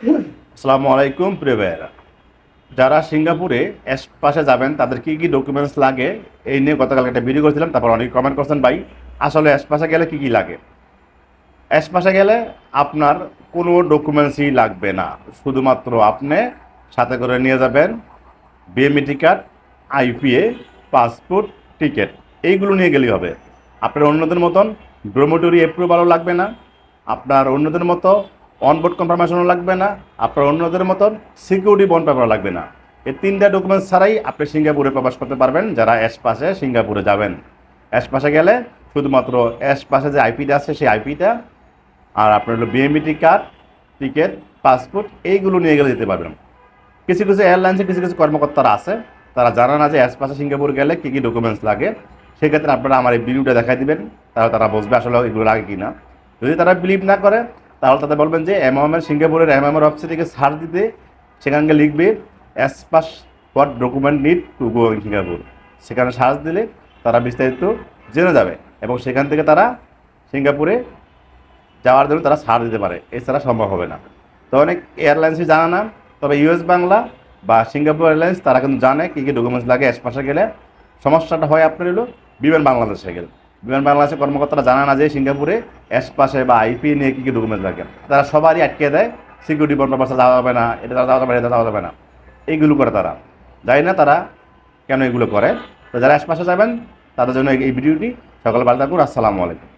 আসসালামু আলাইকুম প্রিয় ভাইয়েরা। যারা সিঙ্গাপুরে পাশে যাবেন, তাদের কি কি ডকুমেন্টস লাগে, এই নিয়ে গতকাল একটা ভিডিও করেছিলাম, তারপর অনেক কমেন্ট করছেন, ভাই, আসলে পাশে গেলে কি কি লাগে? পাশে গেলে আপনার কোনো ডকুমেন্টসই লাগবে না। শুধুমাত্র আপনি সাথে করে নিয়ে যাবেন BMET card IPA passport ticket এইগুলো নিয়ে গেলেই হবে। আপনার অন্যদের মতন ড্রোমোটরি অ্যাপ্রুভালও লাগবে না। আপনার অন্যদের মতো অনবোর্ড কনফার্মেশনও লাগবে না, আপনার অন্যদের মতন সিকিউরিটি বন্ড পেপার লাগবে না। এই তিনটা ডকুমেন্টস ছাড়াই আপনি সিঙ্গাপুরে প্রবেশ করতে পারবেন, যারা এস পাশে সিঙ্গাপুরে যাবেন। এস পাশে গেলে শুধুমাত্র এস পাশে যে আইপিটা আছে, সেই আইপিটা আর আপনার হলো বিএমইটি কার্ড টিকিট পাসপোর্ট এইগুলো নিয়ে গেলে যেতে পারবেন। কিছু কিছু এয়ারলাইন্সে কিছু কিছু কর্মকর্তারা আছে, তারা জানা না যে পাশে সিঙ্গাপুর গেলে কী কী ডকুমেন্টস লাগে। সেক্ষেত্রে আপনারা আমার এই ভিডিওটা দেখাই দিবেন, তাহলে তারা বুঝবে আসলে এগুলো লাগে কি না যদি তারা বিলিভ না করে তাহলে তাদের বলবেন যে এমএমের সিঙ্গাপুরের এমএমের অফিসে থেকে সার দিতে সেখানকে লিখবে as pass what document need to go in Singapore সেখানে সার্চ দিলে তারা বিস্তারিত জেনে যাবে এবং সেখান থেকে তারা সিঙ্গাপুরে যাওয়ার জন্য তারা ছাড় দিতে পারে। এছাড়া সম্ভব হবে না। তো অনেক এয়ারলাইন্সই জানা না, তবে ইউএস বাংলা বা সিঙ্গাপুর এয়ারলাইন্স তারা কিন্তু জানে কী কী ডকুমেন্টস লাগে। অ্যাস পাশে গেলে সমস্যাটা হয় আপনার হলো বিমান বাংলাদেশে গেলে। বিমান বাংলাদেশের কর্মকর্তারা জানা না যে সিঙ্গাপুরে পাশে বা আইপি নিয়ে কী কী ডকুমেন্টস লাগে তারা সবারই আটকে দেয় সিকিউরিটি বন্ধ পাশে যাওয়া যাবে না, এটা যাওয়া যাবে না, এটা যাওয়া যাবে না। এইগুলো করে তারা। যাই না তারা কেন এগুলো করে। তো যারা পাশে যাবেন, তাদের জন্য এই ভিডিওটি। সকাল ভালো থাকুন, আসসালামু আলাইকুম।